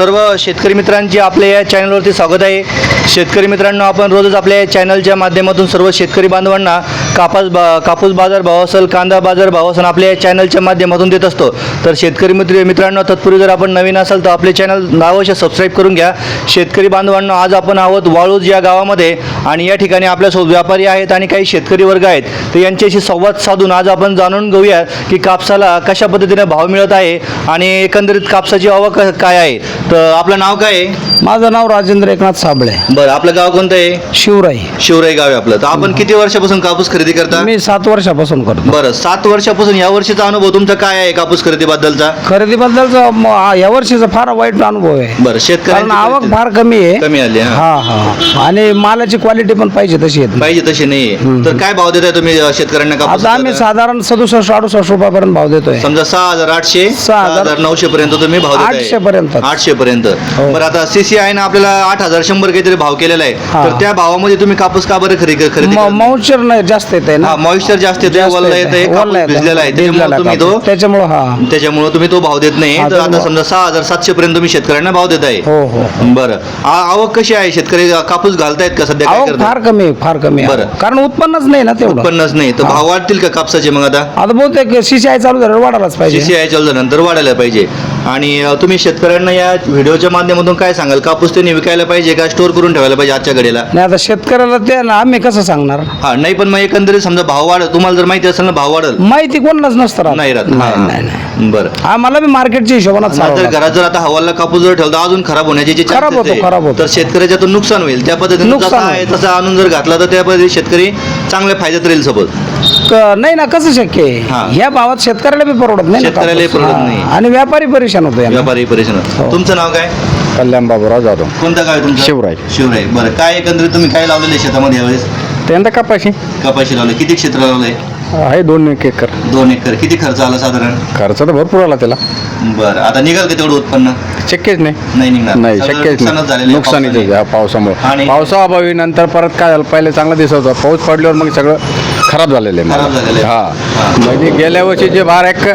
सर्व शेतकरी मित्रांचे आपल्या या चॅनलवरती स्वागत आहे. शेतकरी मित्रांनो आपण रोजच आपल्या या चॅनलच्या माध्यमातून सर्व शेतकरी बांधवांना कापास बा कापूस बाजार भाव असेल कांदा बाजार भाव असेल आपल्या या चॅनलच्या माध्यमातून देत असतो. तर शेतकरी मित्र मित्रांनो तत्पूर्वी जर आपण नवीन असाल तर आपले चॅनल अवश्य सबस्क्राईब करून घ्या. शेतकरी बांधवांनो आज आपण आहोत वाळूज या गावामध्ये आणि या ठिकाणी आपल्यासोबत व्यापारी आहेत आणि काही शेतकरी वर्ग आहेत. तर यांच्याशी संवाद साधून आज आपण जाणून घेऊया की कापसाला कशा पद्धतीने भाव मिळत आहे आणि एकंदरीत कापसाची आवक काय आहे. तर आपलं नाव काय आहे? माझं नाव राजेंद्र एकनाथ साबळे. बरं आपलं गाव कोणतं आहे? शिवराई शिवराई गाव आहे आपलं. तर आपण किती वर्षापासून कापूस खरेदी करता? मी सात वर्षापासून करतो. बरं सात वर्षापासून या वर्षीचा अनुभव तुमचा काय आहे कापूस खरेदीबद्दलचा? खरेदीबद्दलचा म- या वर्षीचा फार वाईट अनुभव आहे. बरं कारण शेतकऱ्यांची आवक फार कमी आहे. कमी आली हा. हा हा आणि मालाची क्वालिटी पण पाहिजे तशी येत पाहिजे तशी नाहीये. तर काय भाव देताय तुम्ही अं, शेतकऱ्यांना कापूस आता आम्ही साधारण सदुसष्ट अडुसष्ट रुपयापर्यंत भाव देतोय. समजा सहा हजार आठशे सहा हजार- नऊशे पर्यंत तुम्ही भाव देताय. आठशे पर्यंत. आठशे पर्यंत. बरं आता सीसीआय ना आपल्याला आठ हजार शंभर काहीतरी भाव केलेला आहे. तर त्या भावामध्ये तुम्ही कापूस का बरं खरेदी खरेदी करत? मॉइश्चर नाही जास्त येत आहे ना? हा मॉइश्चर जास्त येते जास्त वल्ला येतंय. येते वल्ला येतंय. भिजलेला आहे. त्याच्यामुळे भिजलेला तुम्ही तो कापूस. त्याच्यामुळं हा. त्याच्यामुळे तुम्ही तो भाव देत नाही. हा, तर आता. समजा सहा हजार सातशे पर्यंत तुम्ही शेतकऱ्यांना भाव देत आहे हो हो. बरं. आ- आवक कशी आहे? शेतकरी कापूस घालतायत का सध्या? काय फार कमी आहे फार कमी आहे. बरं. कारण उत्पन्नच नाही ना तेवढं. उत्पन्नच नाही. तर. भाव वाढतील का कापसाचे मग आता? आता बहुतेक सीसीआय चालू झाल्यावर वाढायलाच पाहिजे. सीसीआय चालू नंतर वाढायला पाहिजे. आणि तुम्ही शेतकऱ्यांना या व्हिडिओच्या माध्यमातून काय सांगाल? कापूस त्यांनी विकायला पाहिजे का? स्टोर करून ठेवायला पाहिजे आजच्या घडीला? नाही आता शेतकऱ्याला ते ना आम्ही कसं सांगणार? हा नाही पण मग एकंदरीत समजा भाव वाढ तुम्हाला जर माहिती असेल ना भाव वाढल. माहिती कोणालाच नसतं राहत. नाही राहत. नाही हा. नाही नाही बरं. आम्हाला बी मार्केटच्या हिशोबानं घरात जर आता हवाला कापूस जर ठेवला अजून खराब होण्याची जी खराब chances होतो, आहे. खराब होतो. तर शेतकऱ्याच्यातून नुकसान होईल. त्या पद्धतीने नुकसान जसा आहे होईल. तसा आणून जर घातला तर त्या पद्धतीने शेतकरी चांगल्या फायद्यात राहील नाही ना कसं शक्य हा. आहे ह्या भावात शेतकऱ्याला बी परवडत नाही ना कापूस. परवडत हा. नाही. आणि व्यापारी परेशान होतो यानं. व्यापारी परेशान हो. तुमचं नाव काय? कल्याण बाबूराव जाधव. कोणतं गाव आहे तुमचं? शिवराय. शिवराय. बरं. काय एकंदरीत तुम्ही काय लावलेलं आहे शेतामध्ये यावेळेस? त्यांना कपाशी. कपाशी लावले किती क्षेत्र लावलंय? आहे दोन एक एकर. दोन एकर. किती खर्च आला साधारण? खर्च तर भरपूर आला त्याला. बरं. आता निघाल का तेवढं उत्पन्न? शक्यच नाही. नाही निघणार. नाही सगळं शक्यच नुकसानच झालेलं आहे नुकसानीच पावसाने. आहे पावसामुळे. आणि- पावसाअभावी नंतर परत काय झालं? पहिले चांगला दिसत होता. पाऊस पडल्यावर मग सगळं खराब झालेलं खराब. हा. म्हणजे गेल्या वर्षी जे बारा एक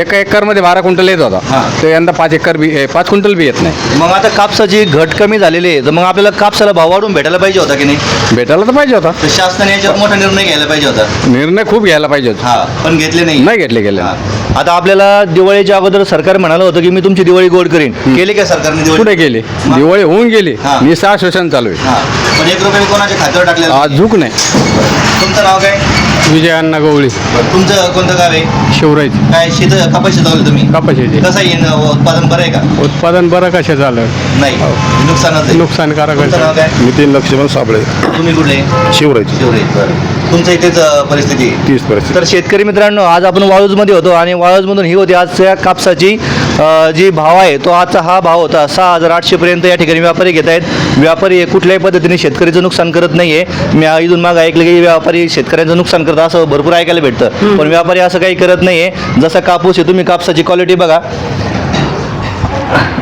एका एकरमध्ये बारा क्विंटल येत होता. ते यंदा पाच एकर बी ए, पाच क्विंटल बी येत नाही. मग आता कापसाची घट कमी झालेली आहे. तर मग आपल्याला कापसाला भाव वाढून भेटायला पाहिजे होता की नाही? भेटायला तर पाहिजे होता. तर शासनाने याच्यात मोठा निर्णय घ्यायला पाहिजे होता. निर्णय खूप घ्यायला पाहिजे होता. हा पण घेतले नाही. नाही घेतले गेले हा. आता आपल्याला दिवाळीच्या अगोदर सरकार म्हणालं होतं की मी तुमची दिवाळी गोड करीन. केली का सरकारने दिवाळी? कुठे गेली? दिवाळी होऊन गेली. हा. निसा शोषण चालू आहे. हा. पण एक रुपये कोणाच्या खात्यावर टाकलेलं आज झुक नाही. तुमचं नाव काय? विजय अण्णा गवळी तुमचं कोणतं गाव आहे? शिवरायची. काय शेत कपाशी लावलं तुम्ही? कपाशीचे. कसं येईन उत्पादन बरं आहे का? उत्पादन बरं कशा झालं? नाही. नुकसानच आहे. नुकसानकारक तुमचं नाव काय? नितीन लक्ष्मण साबळे. तुम्ही कुठले? शिवरायची. शिवरे बरं. तुमचं इथेच अं, परिस्थिती आहे. तीस परिस्थिती. तर शेतकरी मित्रांनो आज आपण वाळूजमध्ये होतो आणि वाळूजमधून ही होती आजच्या कापसाची. जी भाव आहे तो आजचा हा भाव होता सहा हजार आठशेपर्यंत या ठिकाणी व्यापारी घेत आहेत. व्यापारी हे कुठल्याही पद्धतीने शेतकरीचं नुकसान करत नाही आहे मी इथून मागं ऐकलं की व्यापारी शेतकऱ्यांचं नुकसान करतात असं भरपूर ऐकायला भेटतं. पण व्यापारी असं काही करत नाही आहे जसा कापूस आहे तुम्ही कापसाची क्वालिटी बघा.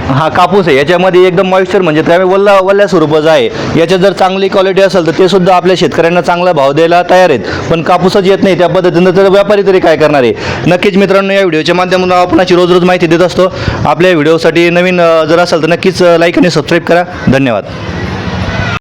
हा कापूस आहे. याच्यामध्ये एकदम मॉइश्चर म्हणजे त्यामुळे वल्ला वल्ल्या स्वरूपाचा आहे. याच्यात जर चांगली क्वालिटी असेल तर ते सुद्धा आपल्या शेतकऱ्यांना चांगला भाव द्यायला तयार आहेत. पण कापूसच येत नाही. त्या पद्धतीनं तर व्यापारी तरी काय करणार आहे? नक्कीच मित्रांनो या व्हिडिओच्या माध्यमातून आपण अशी रोज रोज माहिती देत असतो. आपल्या व्हिडिओसाठी नवीन जर असेल तर नक्कीच लाईक आणि सबस्क्राईब करा. धन्यवाद.